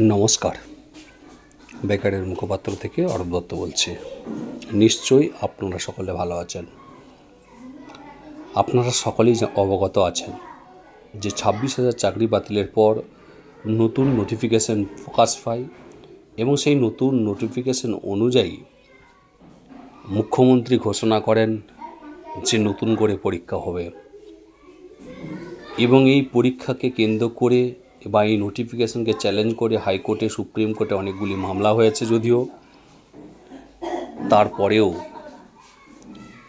নমস্কার। বেকারের মুখপাত্র থেকে অরূপ দত্ত বলছি। নিশ্চয়ই আপনারা সকলে ভালো আছেন। আপনারা সকলেই অবগত আছেন যে ছাব্বিশ হাজার চাকরি বাতিলের পর নতুন নোটিফিকেশন প্রকাশ পায় এবং সেই নতুন নোটিফিকেশন অনুযায়ী মুখ্যমন্ত্রী ঘোষণা করেন যে নতুন করে পরীক্ষা হবে। এবং এই পরীক্ষাকে কেন্দ্র করে বা এই নোটিফিকেশনকে চ্যালেঞ্জ করে হাইকোর্টে সুপ্রিম কোর্টে অনেকগুলি মামলা হয়েছে যদিও। তারপরেও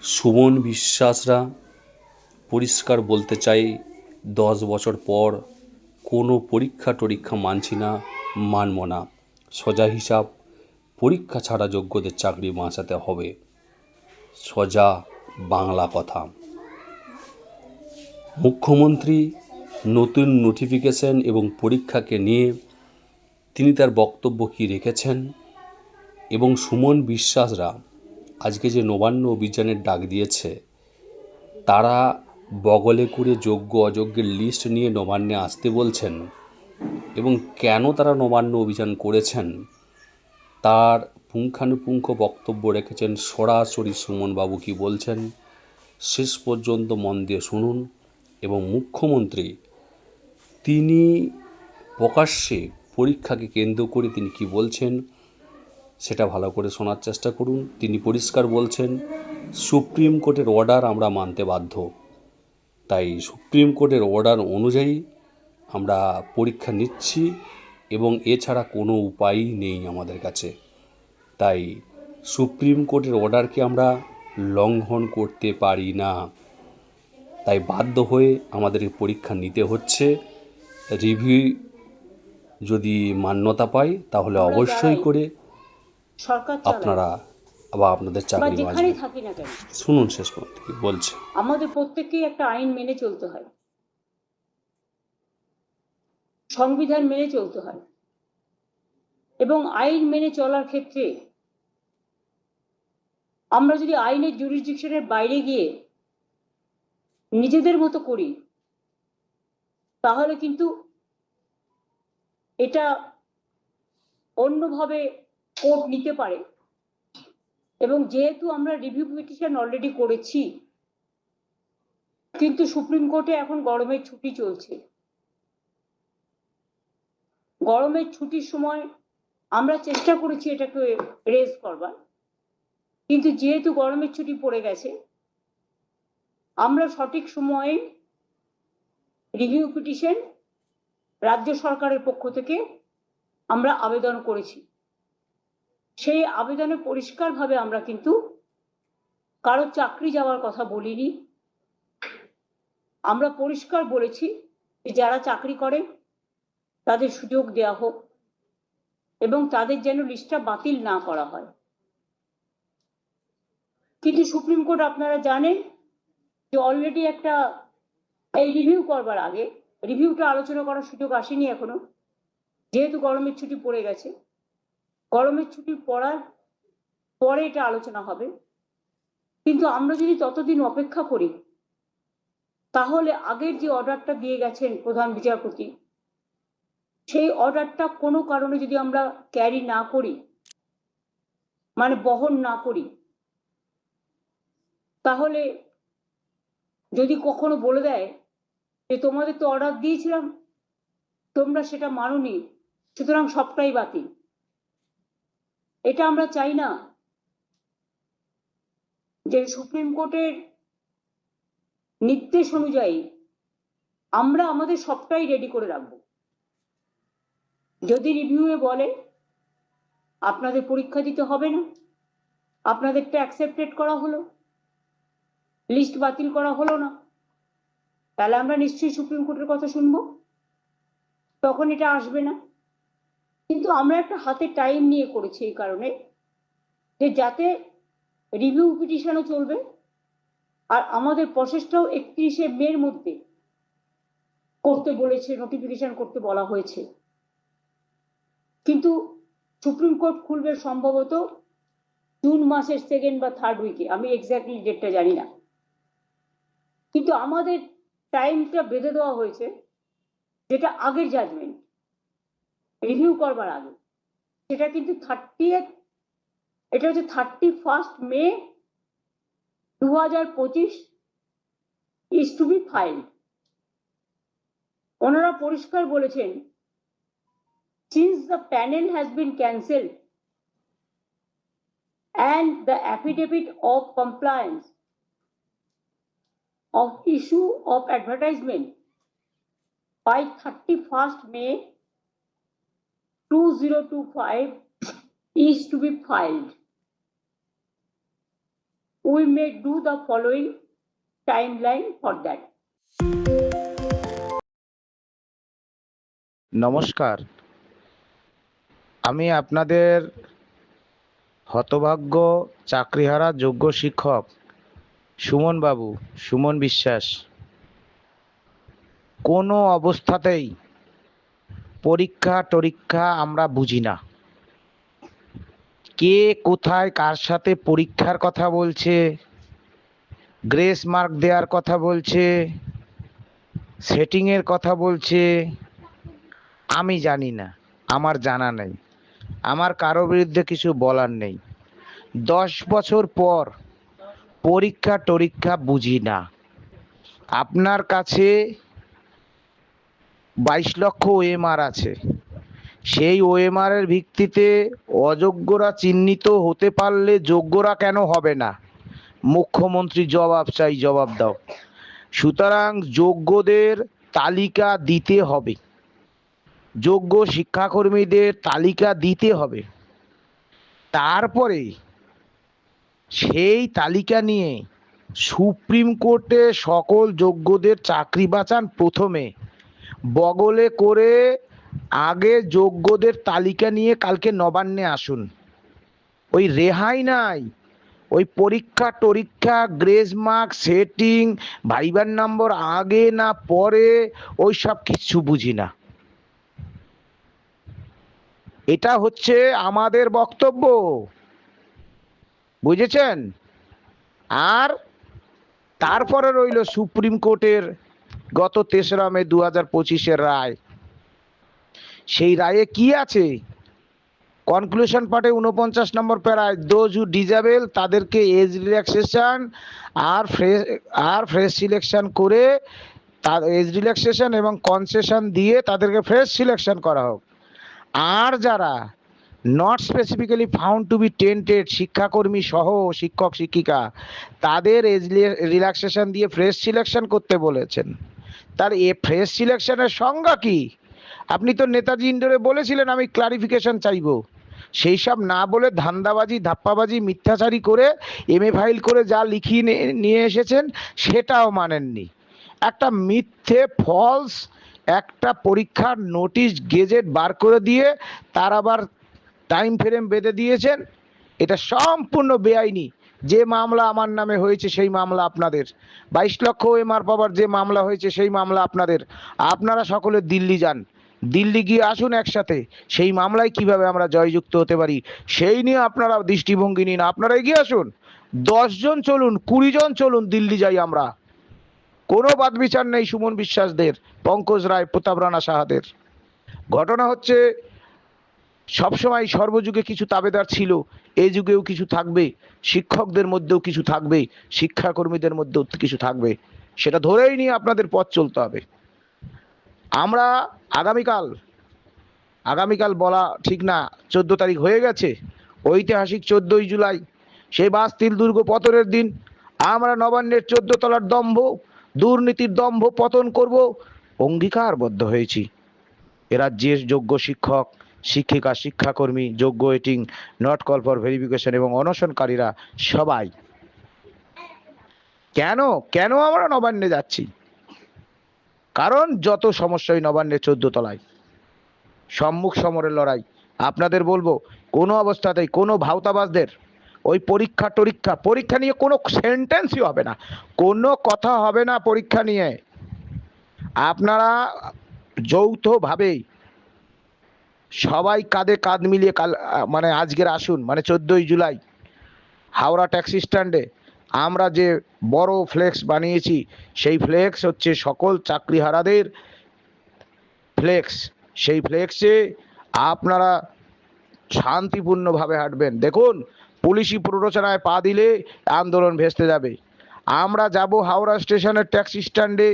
সুমন বিশ্বাসরা পরিষ্কার বলতে চাই, দশ বছর পর কোনো পরীক্ষা টরীক্ষা মানছি না, মানব না। সোজা হিসাব, পরীক্ষা ছাড়া যোগ্যদের চাকরি বাঁচাতে হবে। সোজা বাংলা কথা। মুখ্যমন্ত্রী নতুন নোটিফিকেশন এবং পরীক্ষাকে নিয়ে তিনি তার বক্তব্য কী রেখেছেন? এবং সুমন বিশ্বাসরা আজকে যে নবান্ন অভিযানের ডাক দিয়েছে, তারা বগলে করে যোগ্য অযোগ্যের লিস্ট নিয়ে নবান্নে আসতে বলছেন এবং কেন তারা নবান্ন অভিযান করেছেন? তার পুঙ্খানুপুঙ্খ বক্তব্য রেখেছেন সরাসরি সুমনবাবু কি বলছেন? শেষ পর্যন্ত মন দিয়ে শুনুন এবং মুখ্যমন্ত্রী তিনি প্রকাশ্যে পরীক্ষাকে কেন্দ্র করে তিনি কি বলছেন, সেটা ভালো করে শোনার চেষ্টা করুন। তিনি পরিষ্কার বলছেন, সুপ্রিম কোর্টের অর্ডার আমরা মানতে বাধ্য। তাই সুপ্রিম কোর্টের অর্ডার অনুযায়ী আমরা পরীক্ষা নিচ্ছি এবং এছাড়া কোনো উপায়ই নেই আমাদের কাছে। তাই সুপ্রিম কোর্টের অর্ডারকে আমরা লঙ্ঘন করতে পারি না। তাই বাধ্য হয়ে আমাদের পরীক্ষা নিতে হচ্ছে। রিভিউ যদি মান্যতা পায় তাহলে অবশ্যই করে সরকার আপনারা আবার আপনাদের চাকরি যেখানেই থাকি না কেন। শুনুন শেষ পর্যন্ত কি বলছে। আমাদের প্রত্যেককেই একটা আইন মেনে চলতে হয়। সংবিধান মেনে চলতে হয়। এবং আইন মেনে চলার ক্ষেত্রে আমরা যদি আইনের জুরিসডিকশনের বাইরে গিয়ে নিজেদের মতো করি তাহলে কিন্তু এটা অন্যভাবে কোর্ট নিতে পারে। এবং যেহেতু আমরা রিভিউ পিটিশন অলরেডি করেছি, কিন্তু সুপ্রিম কোর্টে এখন গরমের ছুটি চলছে। গরমের ছুটির সময় আমরা চেষ্টা করেছি এটাকে রেজ করবার। কিন্তু যেহেতু গরমের ছুটি পড়ে গেছে, আমরা সঠিক সময়ে রিভিউ পিটিশন রাজ্য সরকারের পক্ষ থেকে আমরা আবেদন করেছি। সেই আবেদনে পরিষ্কারভাবে আমরা কিন্তু কারও চাকরি যাওয়ার কথা বলিনি। আমরা পরিষ্কার বলেছি যে যারা চাকরি করে তাদের সুযোগ দেওয়া হোক এবং তাদের যেন লিস্টটা বাতিল না করা হয়। কিন্তু সুপ্রিম কোর্ট আপনারা জানেন যে অলরেডি একটা এই রিভিউ করবার আগে রিভিউটা আলোচনা করার সুযোগ আসেনি এখনও। যেহেতু গরমের ছুটি পড়ে গেছে, গরমের ছুটি পড়ার পরে এটা আলোচনা হবে। কিন্তু আমরা যদি ততদিন অপেক্ষা করি, তাহলে আগের যে অর্ডারটা দিয়ে গেছেন প্রধান বিচারপতি, সেই অর্ডারটা কোনো কারণে যদি আমরা ক্যারি না করি মানে বহন না করি, তাহলে যদি কখনো বলে দেয় যে তোমাদের তো অর্ডার দিয়েছিলাম, তোমরা সেটা মানোনি, সুতরাং সবটাই বাতিল। এটা আমরা চাই না যে সুপ্রিম কোর্টের নির্দেশ অনুযায়ী আমরা আমাদের সবটাই রেডি করে রাখব। যদি রিভিউয়ে বলে, আপনাদের পরীক্ষা দিতে হবে না, আপনাদেরটা অ্যাকসেপ্টেড করা হলো লিস্ট বাতিল করা হলো না তাহলে আমরা নিশ্চয়ই সুপ্রিম কোর্টের কথা শুনব? তখন এটা আসবে না? কিন্তু আমরা একটা হাতে টাইম নিয়ে করেছি এই কারণে যে যাতে রিভিউ পিটিশনও চলবে আর আমাদের প্রসেসটাও একত্রিশে মের মধ্যে করতে বলেছে নোটিফিকেশন করতে বলা হয়েছে। কিন্তু সুপ্রিম কোর্ট খুলবে সম্ভবত জুন মাসের সেকেন্ড বা থার্ড উইকে আমি এক্স্যাক্টলি ডেটটা জানি না। কিন্তু আমাদের টাইমটা বেঁধে দেওয়া হয়েছে, যেটা আগের জাজমেন্ট রিভিউ করবার আগে। সেটা কিন্তু থার্টি এটা হচ্ছে থার্টি ফার্স্ট মে দু হাজার পঁচিশ ইজ টু বি ফাইল্ড ওনারা পরিষ্কার বলেছেন since the panel has been cancelled and the affidavit of compliance of issue of advertisement by 31st May 2025 is to be filed. We may do the following timeline for that. নমস্কার আমি আপনাদের হতভাগ্য চাকরিহারা যোগ্য শিক্ষক সুমন বাবু, সুমন বিশ্বাস, কোনো অবস্থাতেই পরীক্ষা টরীক্ষা আমরা বুঝি না। কে কোথায় কার সাথে পরীক্ষার কথা বলছে, গ্রেস মার্ক দেওয়ার কথা বলছে, সেটিংয়ের কথা বলছে, আমি জানি না, আমার জানা নেই। আমার কারও বিরুদ্ধে কিছু বলার নেই। দশ বছর পর পরীক্ষা টরীক্ষা বুঝি না। আপনার কাছে বাইশ লক্ষ ওএমআর আছে। সেই ওএমআর এর ভিত্তিতে অযোগ্যরা চিহ্নিত হতে পারলে যোগ্যরা কেন হবে না? মুখ্যমন্ত্রী জবাব চাই, জবাব দাও। সুতরাং যোগ্যদের তালিকা দিতে হবে। যোগ্য শিক্ষাকর্মীদের তালিকা দিতে হবে। তারপরে সেই তালিকা নিয়ে সুপ্রিম কোর্টে সকল যোগ্যদের চাকরি বাঁচান প্রথমে। বগলে করে আগে যোগ্যদের তালিকা নিয়ে কালকে নবান্নে আসুন। ওই রেহাই নাই। ওই পরীক্ষা টরীক্ষা, গ্রেস মার্ক, সেটিং, ভাইবার নম্বর আগে না পরে, ওই সব কিছু বুঝি না। এটা হচ্ছে আমাদের বক্তব্য। বুঝেছেন? আর তারপরে রইল সুপ্রিম কোর্টের গত তেসরা মে দু হাজার পঁচিশের রায়। সেই রায়ে কি আছে? কনক্লুশন পার্টে উনপঞ্চাশ নম্বর প্যারায় দোজ হু ডিজাবেল তাদেরকে এজ রিল্যাক্সেশন আর ফ্রেশ আর ফ্রেশ সিলেকশন করে তার এজ রিল্যাক্সেশন এবং কনসেশন দিয়ে তাদেরকে ফ্রেশ সিলেকশন করা হোক। আর যারা not specifically found to be tainted শিক্ষাকর্মী সহ শিক্ষক, শিক্ষিকা। তাদের রিল্যাক্সেশন দিয়ে ফ্রেশ সিলেকশন করতে বলেছেন। তার এ ফ্রেশ সিলেকশনের সংজ্ঞা কি? আপনি তো নেতাজি ইন্ডোরে বলেছিলেন, আমি ক্লারিফিকেশন চাইব। সেই সব না বলে ধান্দাবাজি, ধাপ্পাবাজি, মিথ্যাচারি করে এম এ ফাইল করে যা লিখিয়ে নিয়ে এসেছেন, সেটাও মানেননি। একটা মিথ্যে ফলস একটা পরীক্ষার নোটিশ গেজেট বার করে দিয়ে তার আবার টাইম ফ্রেম বেঁধে দিয়েছেন। এটা সম্পূর্ণ বেআইনি। যে মামলা আমার নামে হয়েছে সেই মামলা আপনাদের। বাইশ লক্ষ এমআর পাওয়ার যে মামলা হয়েছে সেই মামলা আপনাদের। আপনারা সকলে দিল্লি যান। দিল্লি গিয়ে আসুন একসাথে। সেই মামলায় কীভাবে আমরা জয়যুক্ত হতে পারি, সেই নিয়ে আপনারা দৃষ্টিভঙ্গি নিন। আপনারা এগিয়ে আসুন। জন চলুন, কুড়ি জন চলুন দিল্লি যাই আমরা। কোনো বাদ বিচার নেই সুমন বিশ্বাসদের, পঙ্কজ রায়, প্রতাপ রানা সাহাদের। ঘটনা হচ্ছে সবসময় সর্বযুগে কিছু তাবেদার ছিল, এই যুগেও কিছু থাকবে, শিক্ষকদের মধ্যেও কিছু থাকবে, শিক্ষাকর্মীদের মধ্যেও কিছু থাকবে। সেটা ধরেই নিয়ে আপনাদের পথ চলতে হবে। আমরা আগামীকাল আগামীকাল বলা ঠিক না, চোদ্দ তারিখ হয়ে গেছে, ঐতিহাসিক চোদ্দই জুলাই, সেই বাস্তিল দুর্গ পতনের দিন আমরা নবান্নের চোদ্দ তলার দম্ভ, দুর্নীতির দম্ভ পতন করব, অঙ্গীকারবদ্ধ হয়েছি। এ রাজ্যের যোগ্য শিক্ষক শিক্ষিকা, শিক্ষাকর্মী, যোগ্য এটিং নট কল ফর ভেরিফিকেশন এবং অনশনকারীরা সবাই। কেন? কেন আমরা নবান্নে যাচ্ছি? কারণ যত সমস্যাই নবান্নে চোদ্দ তলায়, সম্মুখ সমরের লড়াই, আপনাদের বলব, কোনো অবস্থাতেই, কোনো ভাওতাবাজদের ওই পরীক্ষা টরীক্ষা, পরীক্ষা নিয়ে কোনো সেন্টেন্সই হবে না। কোনো কথা হবে না পরীক্ষা নিয়ে। আপনারা যৌথভাবেই সবাই কাঁধে কাঁধ মিলিয়ে কাল মানে আজকের আসুন মানে চোদ্দোই জুলাই, হাওড়া ট্যাক্সি স্ট্যান্ডে আমরা যে বড় ফ্লেক্স বানিয়েছি, সেই ফ্লেক্স হচ্ছে সকল চাকরিহারাদের ফ্লেক্স। সেই ফ্লেক্সে আপনারা শান্তিপূর্ণভাবে হাঁটবেন। দেখুন, পুলিশি প্ররোচনায় পা দিলে আন্দোলন ভেস্তে যাবে। আমরা যাব হাওড়া স্টেশনের ট্যাক্সি স্ট্যান্ডে,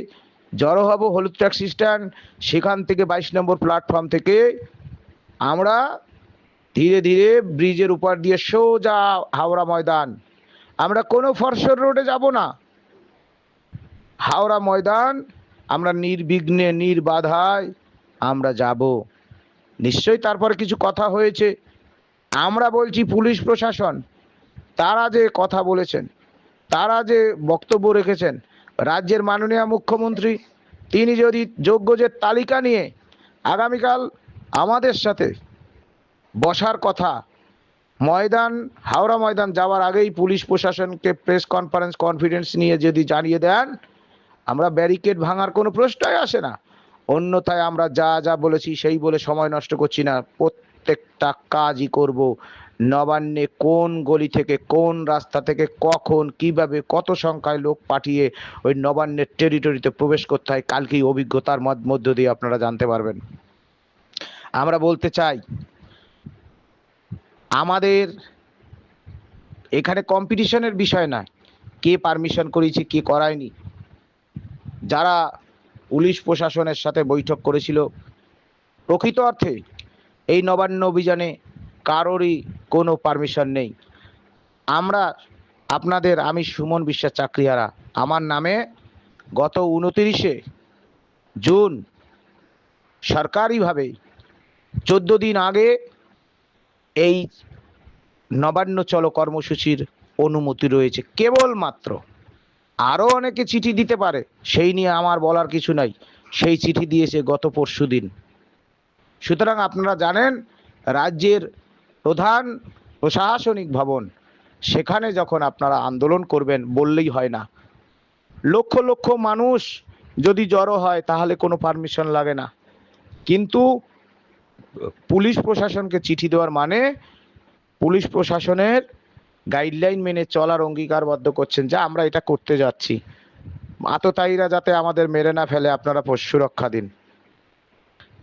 জড়ো হব হলুদ ট্যাক্সি স্ট্যান্ড, সেখান থেকে বাইশ নম্বর প্ল্যাটফর্ম থেকে আমরা ধীরে ধীরে ব্রিজের উপর দিয়ে সোজা হাওড়া ময়দান। আমরা কোনো ফরসর রোডে যাব না। হাওড়া ময়দান, আমরা নির্বিঘ্নে নির্বাধায় আমরা যাব। নিশ্চয়ই তারপরে কিছু কথা হয়েছে। আমরা বলছি পুলিশ প্রশাসন, তারা যে কথা বলেছেন, তারা যে বক্তব্য রেখেছেন, রাজ্যের মাননীয় মুখ্যমন্ত্রী, তিনি যদি যোগ্যদের তালিকা নিয়ে আগামীকাল আমাদের সাথে বসার কথা, ময়দান, হাওড়া ময়দান যাওয়ার আগেই পুলিশ প্রশাসনকে প্রেস কনফারেন্স কনফিডেন্স নিয়ে যদি জানিয়ে দেন, আমরা ব্যারিকেড ভাঙার কোনো প্রশ্নই আসে না। অন্যথায় আমরা যা যা বলেছি সেই বলে সময় নষ্ট করছি না। প্রত্যেকটা কাজই করব। নবান্নে কোন গলি থেকে, কোন রাস্তা থেকে, কখন, কীভাবে, কত সংখ্যায় লোক পাঠিয়ে ওই নবান্নের টেরিটরিতে প্রবেশ করতে হয়, কালকেই অভিজ্ঞতার মধ্য- দিয়ে আপনারা জানতে পারবেন। আমরা বলতে চাই, আমাদের এখানে কম্পিটিশনের বিষয় না। কে পারমিশন করেছে, কে করায়নি। যারা পুলিশ প্রশাসনের সাথে বৈঠক করেছিল, প্রকৃত অর্থে এই নবান্ন অভিযানে কারোরই কোনো পারমিশন নেই। আমরা আপনাদের, আমি সুমন বিশ্বাস চাকরিহারা। আমার নামে গত উনতিরিশে জুন সরকারিভাবে চোদ্দ দিন আগে এই নবান্ন চলো কর্মসূচির অনুমতি রয়েছে। কেবলমাত্র আরও অনেকে চিঠি দিতে পারে, সেই নিয়ে আমার বলার কিছু নাই। সেই চিঠি দিয়েছে গত পরশু দিন। সুতরাং আপনারা জানেন, রাজ্যের প্রধান প্রশাসনিক ভবন, সেখানে যখন আপনারা আন্দোলন করবেন, বললেই হয় না। লক্ষ লক্ষ মানুষ যদি জড়ো হয়, তাহলে কোনো পারমিশন লাগে না। কিন্তু পুলিশ প্রশাসনকে চিঠি দেওয়ার মানে পুলিশ প্রশাসনের গাইডলাইন মেনে চলার অঙ্গীকারবদ্ধ করছেন যে আমরা এটা করতে যাচ্ছি। আততায়ীরা যাতে আমাদের মেরে না ফেলে, আপনারা সুরক্ষা দিন।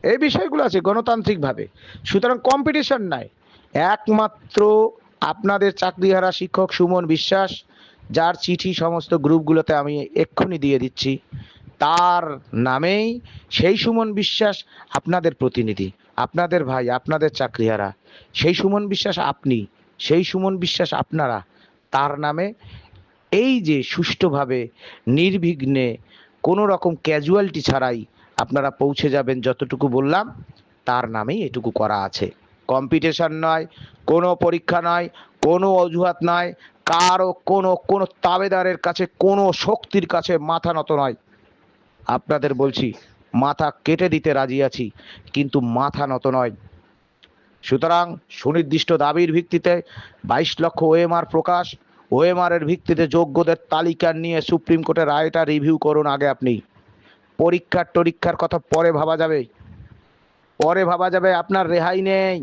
এই বিষয়গুলো আছে গণতান্ত্রিকভাবে। সুতরাং কম্পিটিশন নাই। একমাত্র আপনাদের চাকরিহারা শিক্ষক সুমন বিশ্বাস, যার চিঠি সমস্ত গ্রুপগুলোতে আমি এক্ষুনি দিয়ে দিচ্ছি। তার নামেই সেই সুমন বিশ্বাস আপনাদের প্রতিনিধি, আপনাদের ভাই, আপনাদের চাকরিহারা। সেই সুমন বিশ্বাস আপনি, সেই সুমন বিশ্বাস আপনারা, তার নামে এই যে সুষ্ঠুভাবে, নির্বিঘ্নে কোনো রকম ক্যাজুয়ালিটি ছাড়াই আপনারা পৌঁছে যাবেন যতটুকু বললাম, তার নামেই এটুকু করা আছে। কম্পিটিশন নয়, কোনো পরীক্ষা নয়, কোনো অজুহাত নয়, কারও কোনো কোনো তাবেদারের কাছে, কোনো শক্তির কাছে মাথা নত নয়। আপনাদের বলছি, মাথা কেটে দিতে রাজি আছি, কিন্তু মাথা নত নয়। সুতরাং সুনির্দিষ্ট দাবির ভিত্তিতে বাইশ লক্ষ ওএমআর প্রকাশ, ওএমআর এর ভিত্তিতে যোগ্যদের তালিকা নিয়ে সুপ্রিম কোর্টের রায়টা রিভিউ করুন আগে আপনি। পরীক্ষার টরীক্ষার কথা পরে ভাবা যাবে। পরে ভাবা যাবে আপনার রেহাই নেই।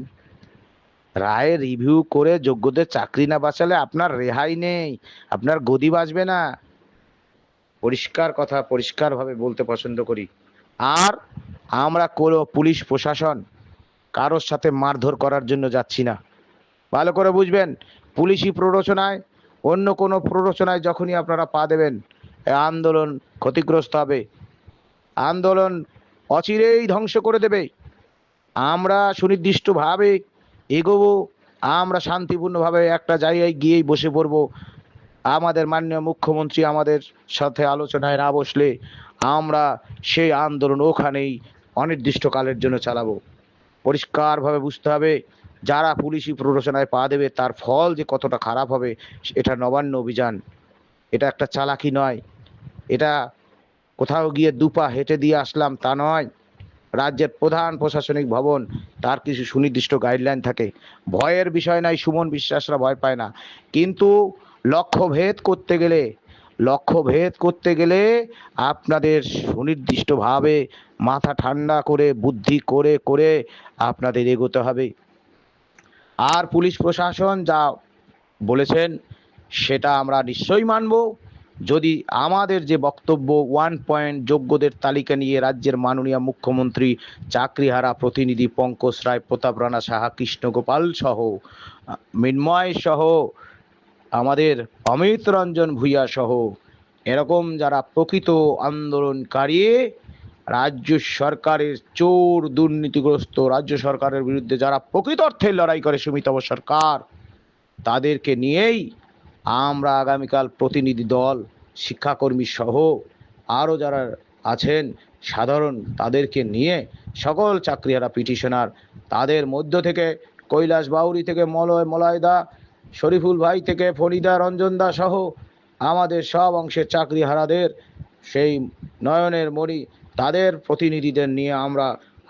রায়ে রিভিউ করে যোগ্যদের চাকরি না বাঁচালে আপনার রেহাই নেই। আপনার গদি বাঁচবে না। পরিষ্কার কথা পরিষ্কারভাবে বলতে পছন্দ করি। আর আমরা কোনো পুলিশ প্রশাসন কারোর সাথে মারধর করার জন্য যাচ্ছি না। ভালো করে বুঝবেন, পুলিশি প্ররোচনায়, অন্য কোনো প্ররোচনায় যখনই আপনারা পা দেবেন আন্দোলন ক্ষতিগ্রস্ত হবে। আন্দোলন অচিরেই ধ্বংস করে দেবে। আমরা সুনির্দিষ্টভাবে এগোবো, আমরা শান্তিপূর্ণভাবে একটা জায়গায় গিয়েই বসে পড়ব। আমাদের মাননীয় মুখ্যমন্ত্রী আমাদের সাথে আলোচনায় না বসলে আমরা সেই আন্দোলন ওখানেই অনির্দিষ্টকালের জন্য চালাবো। পরিষ্কারভাবে বুঝতে হবে, যারা পুলিশি প্ররোচনায় পা দেবে তার ফল যে কতটা খারাপ হবে, এটা নবান্ন অভিযান। এটা একটা চালাকি নয়। এটা কোথাও গিয়ে দুপা হেঁটে দিয়ে আসলাম তা নয়। রাজ্যের প্রধান প্রশাসনিক ভবন, তার কিছু সুনির্দিষ্ট গাইডলাইন থাকে। ভয়ের বিষয় নাই সুমন বিশ্বাসরা ভয় পায় না। কিন্তু লক্ষ্য ভেদ করতে গেলে লক্ষ্য ভেদ করতে গেলে আপনাদের সুনির্দিষ্টভাবে মাথা ঠান্ডা করে, বুদ্ধি করে করে আপনাদের এগোতে হবে। আর পুলিশ প্রশাসন যা বলেছেন, সেটা আমরা নিশ্চয়ই মানব। যদি আমাদের যে বক্তব্য ওয়ান পয়েন্ট যোগ্যদের তালিকা নিয়ে রাজ্যের মাননীয় মুখ্যমন্ত্রী চাকরিহারা প্রতিনিধি পঙ্কজ রায়, প্রতাপ রানা সাহা, কৃষ্ণগোপাল সহ মৃন্ময় সহ আমাদের অমিত রঞ্জন ভূঁইয়া সহ এরকম যারা প্রকৃত আন্দোলনকারী, রাজ্য সরকারের চোর দুর্নীতিগ্রস্ত রাজ্য সরকারের বিরুদ্ধে যারা প্রকৃত অর্থে লড়াই করে সুমিতব সরকার, তাদেরকে নিয়েই আমরা আগামীকাল প্রতিনিধি দল, শিক্ষাকর্মী সহ আরও যারা আছেন সাধারণ, তাদেরকে নিয়ে সকল চাকরিহারা পিটিশনার, তাদের মধ্য থেকে কৈলাস বাউরি থেকে মলয় মলয়দা শরীফুল ভাই থেকে ফরিদা, রঞ্জন দা সহ আমাদের সব অংশের চাকরিহারাদের সেই নয়নের মণি তাদের প্রতিনিধিদের নিয়ে আমরা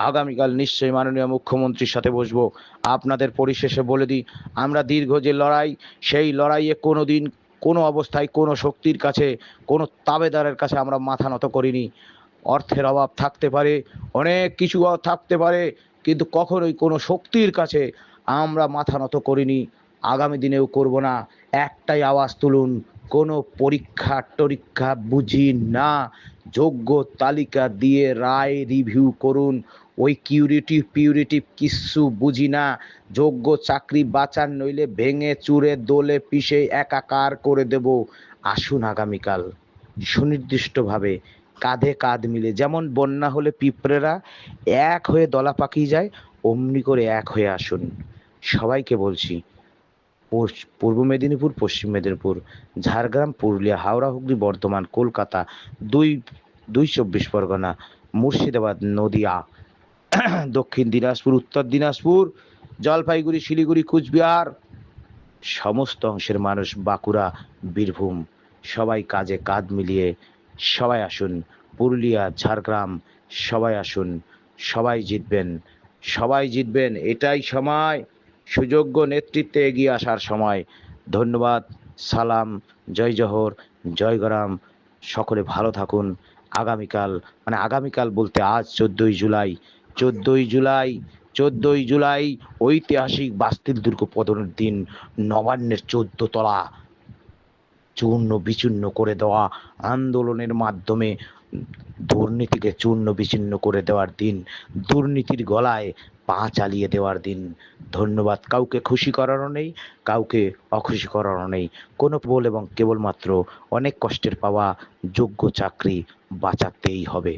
আগামীকাল নিশ্চয়ই মাননীয় মুখ্যমন্ত্রীর সাথে বসবো। আপনাদের পরিশেষে বলে দিই, আমরা দীর্ঘ যে লড়াই, সেই লড়াইয়ে কোনো দিন কোনো অবস্থায় কোনো শক্তির কাছে, কোনো তাবেদারের কাছে আমরা মাথা নত করিনি। অর্থের অভাব থাকতে পারে, অনেক কিছু থাকতে পারে, কিন্তু কখনোই কোনো শক্তির কাছে আমরা মাথা নত করিনি। আগামী দিনেও করব না। একটাই আওয়াজ তুলুন, কোনো পরীক্ষা টরীক্ষা বুঝি না। যোগ্য তালিকা দিয়ে রায় রিভিউ করুন। ওই কিউরিটিভ পিউরিটিভ কিচ্ছু বুঝি না। যোগ্য চাকরি বাঁচান, নইলে ভেঙে চুরে দোলে পিষে একাকার করে দেব। আসুন আগামীকাল। সুনির্দিষ্টভাবে কাঁধে কাঁধ মিলে, যেমন বন্যা হলে পিঁপড়েরা এক হয়ে দলা পাকিয়ে যায়, অমনি করে এক হয়ে আসুন। সবাইকে বলছি পূর্ব মেদিনীপুর, পশ্চিম মেদিনীপুর, ঝাড়গ্রাম, পুরুলিয়া, হাওড়া, হুগলি, বর্ধমান, কলকাতা, দুই দুই চব্বিশ পরগনা, মুর্শিদাবাদ, নদিয়া, দক্ষিণ দিনাজপুর, উত্তর দিনাজপুর, জলপাইগুড়ি, শিলিগুড়ি, কুচবিহার, সমস্ত অংশের মানুষ বাঁকুড়া, বীরভূম, সবাই কাজে কাঁধ মিলিয়ে সবাই আসুন। পুরুলিয়া, ঝাড়গ্রাম, সবাই আসুন। সবাই জিতবেন। সবাই জিতবেন। এটাই সময়। সুযোগ্য নেতৃত্বে এগিয়ে আসার সময় ধন্যবাদ, সালাম, জয় জহর, জয় গরাম। সকলে ভালো থাকুন। আগামীকাল মানে আগামীকাল বলতে আজ চোদ্দোই জুলাই চোদ্দোই জুলাই চোদ্দোই জুলাই ঐতিহাসিক বাস্তিল দুর্গ পতনের দিন, নবান্নের চোদ্দ তলা। চূর্ণ বিচূর্ণ করে দেওয়া আন্দোলনের মাধ্যমে দুর্নীতিকে চূর্ণ বিচূর্ণ করে দেওয়ার দিন, দুর্নীতির গলায় পা চালিয়ে দেওয়ার দিন। ধন্যবাদ। কাউকে খুশি করারও নেই, কাউকে অখুশি করারও নেই। কোনো বল এবং কেবলমাত্র অনেক কষ্টের পাওয়া যোগ্য চাকরি বাঁচাতেই হবে।